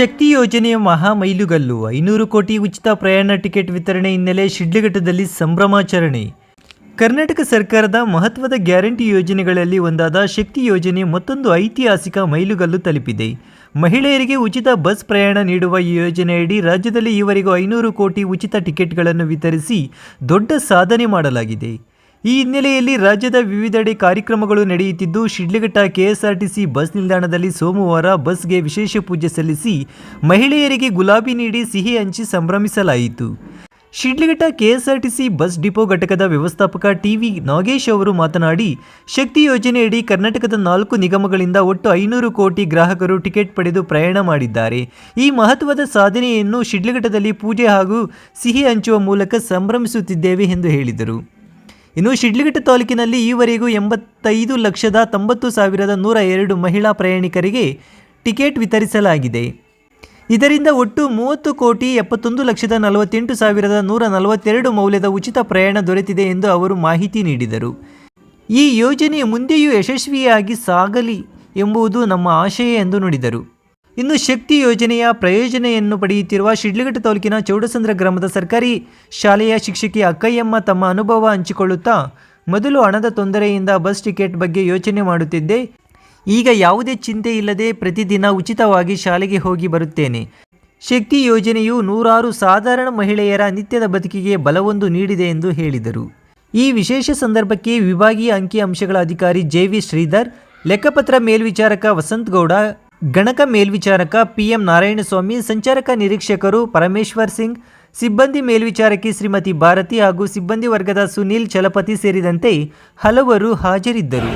ಶಕ್ತಿ ಯೋಜನೆಯ ಮಹಾ ಮೈಲುಗಲ್ಲು ಐನೂರು ಕೋಟಿ ಉಚಿತ ಪ್ರಯಾಣ ಟಿಕೆಟ್ ವಿತರಣೆ ಹಿನ್ನೆಲೆ ಶಿಡ್ಲಘಟ್ಟದಲ್ಲಿ ಸಂಭ್ರಮಾಚರಣೆ. ಕರ್ನಾಟಕ ಸರ್ಕಾರದ ಮಹತ್ವದ ಗ್ಯಾರಂಟಿ ಯೋಜನೆಗಳಲ್ಲಿ ಒಂದಾದ ಶಕ್ತಿ ಯೋಜನೆ ಮತ್ತೊಂದು ಐತಿಹಾಸಿಕ ಮೈಲುಗಲ್ಲು ತಲುಪಿದೆ. ಮಹಿಳೆಯರಿಗೆ ಉಚಿತ ಬಸ್ ಪ್ರಯಾಣ ನೀಡುವ ಈ ಯೋಜನೆಯಡಿ ರಾಜ್ಯದಲ್ಲಿ ಈವರೆಗೂ ಐನೂರು ಕೋಟಿ ಉಚಿತ ಟಿಕೆಟ್ಗಳನ್ನು ವಿತರಿಸಿ ದೊಡ್ಡ ಸಾಧನೆ ಮಾಡಲಾಗಿದೆ. ಈ ಹಿನ್ನೆಲೆಯಲ್ಲಿ ರಾಜ್ಯದ ವಿವಿಧೆಡೆ ಕಾರ್ಯಕ್ರಮಗಳು ನಡೆಯುತ್ತಿದ್ದು, ಶಿಡ್ಲಘಟ್ಟ ಕೆಎಸ್ಆರ್ಟಿಸಿ ಬಸ್ ನಿಲ್ದಾಣದಲ್ಲಿ ಸೋಮವಾರ ಬಸ್ಗೆ ವಿಶೇಷ ಪೂಜೆ ಸಲ್ಲಿಸಿ ಮಹಿಳೆಯರಿಗೆ ಗುಲಾಬಿ ನೀಡಿ ಸಿಹಿ ಹಂಚಿ ಸಂಭ್ರಮಿಸಲಾಯಿತು. ಶಿಡ್ಲಘಟ್ಟ ಕೆಎಸ್ಆರ್ಟಿಸಿ ಬಸ್ ಡಿಪೋ ಘಟಕದ ವ್ಯವಸ್ಥಾಪಕ ಟಿವಿ ನಾಗೇಶ್ ಅವರು ಮಾತನಾಡಿ, ಶಕ್ತಿ ಯೋಜನೆಯಡಿ ಕರ್ನಾಟಕದ ನಾಲ್ಕು ನಿಗಮಗಳಿಂದ ಒಟ್ಟು ಐನೂರು ಕೋಟಿ ಗ್ರಾಹಕರು ಟಿಕೆಟ್ ಪಡೆದು ಪ್ರಯಾಣ ಮಾಡಿದ್ದಾರೆ. ಈ ಮಹತ್ವದ ಸಾಧನೆಯನ್ನು ಶಿಡ್ಲಘಟ್ಟದಲ್ಲಿ ಪೂಜೆ ಹಾಗೂ ಸಿಹಿ ಹಂಚುವ ಮೂಲಕ ಸಂಭ್ರಮಿಸುತ್ತಿದ್ದೇವೆ ಎಂದು ಹೇಳಿದರು. ಇನ್ನು ಶಿಡ್ಲಘಟ್ಟ ತಾಲೂಕಿನಲ್ಲಿ ಈವರೆಗೂ ಎಂಬತ್ತೈದು ಲಕ್ಷದ ತೊಂಬತ್ತು ಸಾವಿರದ ನೂರ ಎರಡು ಮಹಿಳಾ ಪ್ರಯಾಣಿಕರಿಗೆ ಟಿಕೆಟ್ ವಿತರಿಸಲಾಗಿದೆ. ಇದರಿಂದ ಒಟ್ಟು ಮೂವತ್ತು ಕೋಟಿ ಎಪ್ಪತ್ತೊಂದು ಲಕ್ಷದ ನಲವತ್ತೆಂಟು ಸಾವಿರದ ನೂರ ನಲವತ್ತೆರಡು ಮೌಲ್ಯದ ಉಚಿತ ಪ್ರಯಾಣ ದೊರೆತಿದೆ ಎಂದು ಅವರು ಮಾಹಿತಿ ನೀಡಿದರು. ಈ ಯೋಜನೆ ಮುಂದೆಯೂ ಯಶಸ್ವಿಯಾಗಿ ಸಾಗಲಿ ಎಂಬುದು ನಮ್ಮ ಆಶಯ ಎಂದು ನುಡಿದರು. ಇನ್ನು ಶಕ್ತಿ ಯೋಜನೆಯ ಪ್ರಯೋಜನೆಯನ್ನು ಪಡೆಯುತ್ತಿರುವ ಶಿಡ್ಲಘಟ್ಟ ತಾಲೂಕಿನ ಚೌಡಸಂದ್ರ ಗ್ರಾಮದ ಸರ್ಕಾರಿ ಶಾಲೆಯ ಶಿಕ್ಷಕಿ ಅಕ್ಕಯ್ಯಮ್ಮ ತಮ್ಮ ಅನುಭವ ಹಂಚಿಕೊಳ್ಳುತ್ತಾ ಮೊದಲು ಹಣದ ತೊಂದರೆಯಿಂದ ಬಸ್ ಟಿಕೆಟ್ ಬಗ್ಗೆ ಯೋಚನೆ ಮಾಡುತ್ತಿದ್ದೆ. ಈಗ ಯಾವುದೇ ಚಿಂತೆ ಇಲ್ಲದೆ ಪ್ರತಿದಿನ ಉಚಿತವಾಗಿ ಶಾಲೆಗೆ ಹೋಗಿ ಬರುತ್ತೇನೆ. ಶಕ್ತಿ ಯೋಜನೆಯು ನೂರಾರು ಸಾಧಾರಣ ಮಹಿಳೆಯರ ನಿತ್ಯದ ಬದುಕಿಗೆ ಬಲವೊಂದು ನೀಡಿದೆ ಎಂದು ಹೇಳಿದರು. ಈ ವಿಶೇಷ ಸಂದರ್ಭಕ್ಕೆ ವಿಭಾಗೀಯ ಅಂಕಿಅಂಶಗಳ ಅಧಿಕಾರಿ ಜೆ ವಿ ಶ್ರೀಧರ್, ಲೆಕ್ಕಪತ್ರ ಮೇಲ್ವಿಚಾರಕ ವಸಂತ್ ಗೌಡ ಗಣಕ ಮೇಲ್ವಿಚಾರಕ ಪಿಎಂ ನಾರಾಯಣಸ್ವಾಮಿ, ಸಂಚಾರಕ ನಿರೀಕ್ಷಕರು ಪರಮೇಶ್ವರ್ ಸಿಂಗ್, ಸಿಬ್ಬಂದಿ ಮೇಲ್ವಿಚಾರಕಿ ಶ್ರೀಮತಿ ಭಾರತಿ ಹಾಗೂ ಸಿಬ್ಬಂದಿ ವರ್ಗದ ಸುನೀಲ್ ಚಲಪತಿ ಸೇರಿದಂತೆ ಹಲವರು ಹಾಜರಿದ್ದರು.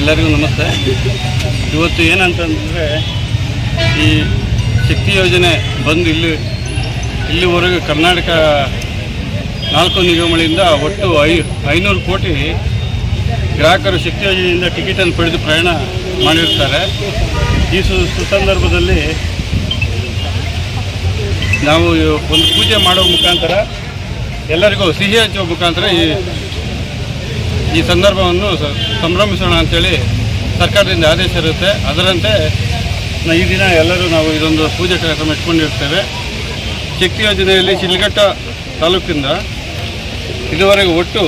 ಎಲ್ಲರಿಗೂ ನಮಸ್ತೆ. ಇವತ್ತು ಏನಂತಂದರೆ ಈ ಶಕ್ತಿ ಯೋಜನೆ ಬಂದು ಇಲ್ಲಿ, ಇಲ್ಲಿವರೆಗೂ ಕರ್ನಾಟಕ ನಾಲ್ಕು ನಿಗಮಗಳಿಂದ ಒಟ್ಟು ಐ, ಐನೂರು ಕೋಟಿ ಗ್ರಾಹಕರು ಶಕ್ತಿ ಯೋಜನೆಯಿಂದ ಟಿಕೆಟನ್ನು ಪಡೆದು ಪ್ರಯಾಣ ಮಾಡಿರ್ತಾರೆ. ಈ ಸು, ಸುಸಂದರ್ಭದಲ್ಲಿ ನಾವು ಒಂದು ಪೂಜೆ ಮಾಡೋ ಮುಖಾಂತರ ಎಲ್ಲರಿಗೂ ಸಿಹಿ ಹಚ್ಚುವ ಮುಖಾಂತರ ಈ ಈ ಸಂದರ್ಭವನ್ನು ಸಂಭ್ರಮಿಸೋಣ ಅಂತೇಳಿ ಸರ್ಕಾರದಿಂದ ಆದೇಶ ಇರುತ್ತೆ. ಅದರಂತೆ ಈ ದಿನ ಎಲ್ಲರೂ ನಾವು ಇದೊಂದು ಪೂಜೆ ಕಾರ್ಯಕ್ರಮ ಇಟ್ಕೊಂಡಿರ್ತೇವೆ. ಶಕ್ತಿ ಯೋಜನೆಯಲ್ಲಿ ಶಿಲ್ಘಟ್ಟ ತಾಲೂಕಿಂದ ಇದುವರೆಗೆ ಒಟ್ಟು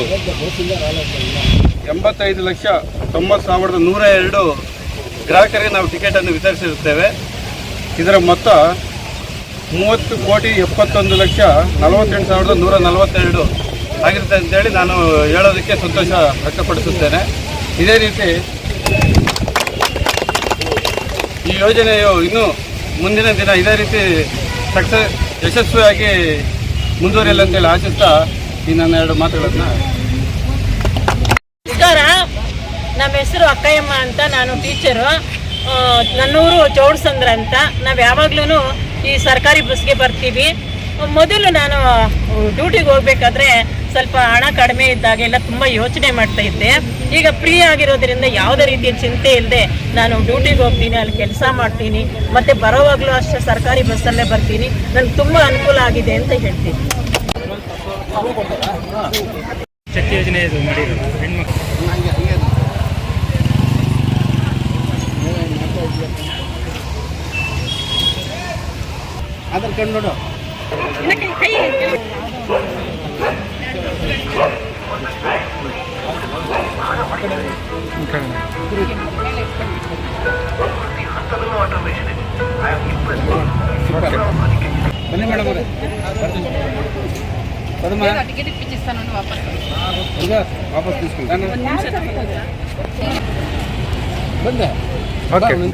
ಎಂಬತ್ತೈದು ಲಕ್ಷ ತೊಂಬತ್ತು ಸಾವಿರದ ನೂರ ಎರಡು ಗ್ರಾಹಕರಿಗೆ ನಾವು ಟಿಕೆಟನ್ನು ವಿತರಿಸಿರುತ್ತೇವೆ. ಇದರ ಮೊತ್ತ ಮೂವತ್ತು ಕೋಟಿ ಎಪ್ಪತ್ತೊಂದು ಲಕ್ಷ ನಲವತ್ತೆಂಟು ಸಾವಿರದ ನೂರ ನಲವತ್ತೆರಡು. ಆಗಿರುತ್ತೆ ಅಂತೇಳಿ ನಾನು ಹೇಳೋದಕ್ಕೆ ಸಂತೋಷ ವ್ಯಕ್ತಪಡಿಸುತ್ತೇನೆ. ಇದೇ ರೀತಿ ಈ ಯೋಜನೆಯು ಇನ್ನೂ ಮುಂದಿನ ದಿನ ಇದೇ ರೀತಿ ಸಕ್ಸಸ್, ಯಶಸ್ವಿಯಾಗಿ ಮುಂದುವರಿಯಲ್ಲ ಅಂತೇಳಿ ಆಶಿಸ್ತಾ ಈ ನನ್ನ ಎರಡು ಮಾತುಗಳನ್ನು ನಮಸ್ಕಾರ. ನಮ್ಮ ಹೆಸರು ಅಕ್ಕಯ್ಯಮ್ಮ ಅಂತ, ನಾನು ಟೀಚರು ನನ್ನೂರು ಚೌಡ್ಸಂದ್ರ ಅಂತ. ನಾವು ಯಾವಾಗ್ಲೂ ಈ ಸರ್ಕಾರಿ ಬಸ್ಗೆ ಬರ್ತೀವಿ. ಮೊದಲು ನಾನು ಡ್ಯೂಟಿಗೆ ಹೋಗ್ಬೇಕಾದ್ರೆ ಸ್ವಲ್ಪ ಹಣ ಕಡಿಮೆ ಇದ್ದಾಗೆಲ್ಲ ತುಂಬ ಯೋಚನೆ ಮಾಡ್ತಾ ಇದ್ದೆ. ಈಗ ಫ್ರೀ ಆಗಿರೋದ್ರಿಂದ ಯಾವುದೇ ರೀತಿಯ ಚಿಂತೆ ಇಲ್ಲದೆ ನಾನು ಡ್ಯೂಟಿಗೆ ಹೋಗ್ತೀನಿ ಅಲ್ಲಿ ಕೆಲಸ ಮಾಡ್ತೀನಿ ಮತ್ತು ಬರೋವಾಗಲೂ ಅಷ್ಟೇ ಸರ್ಕಾರಿ ಬಸ್ಸಲ್ಲೇ ಬರ್ತೀನಿ. ನನಗೆ ತುಂಬ ಅನುಕೂಲ ಆಗಿದೆ ಅಂತ ಹೇಳ್ತೀನಿ. ಶಕ್ತಿ ಯೋಜನೆ ಇದು ಮಾಡಿರೋದು ಹೆಣ್ಮಕ್ಳು. ಬನ್ನಿ ಮೇಡಮ್ ಅವರೇ ಬರಮ್ಮ టికెట్ ఇప్పించిస్తాను వాపస్ ಈಗ ವಾಪಸ್ తీసుకుంటాను ಬಂದೆ ಓಕೆ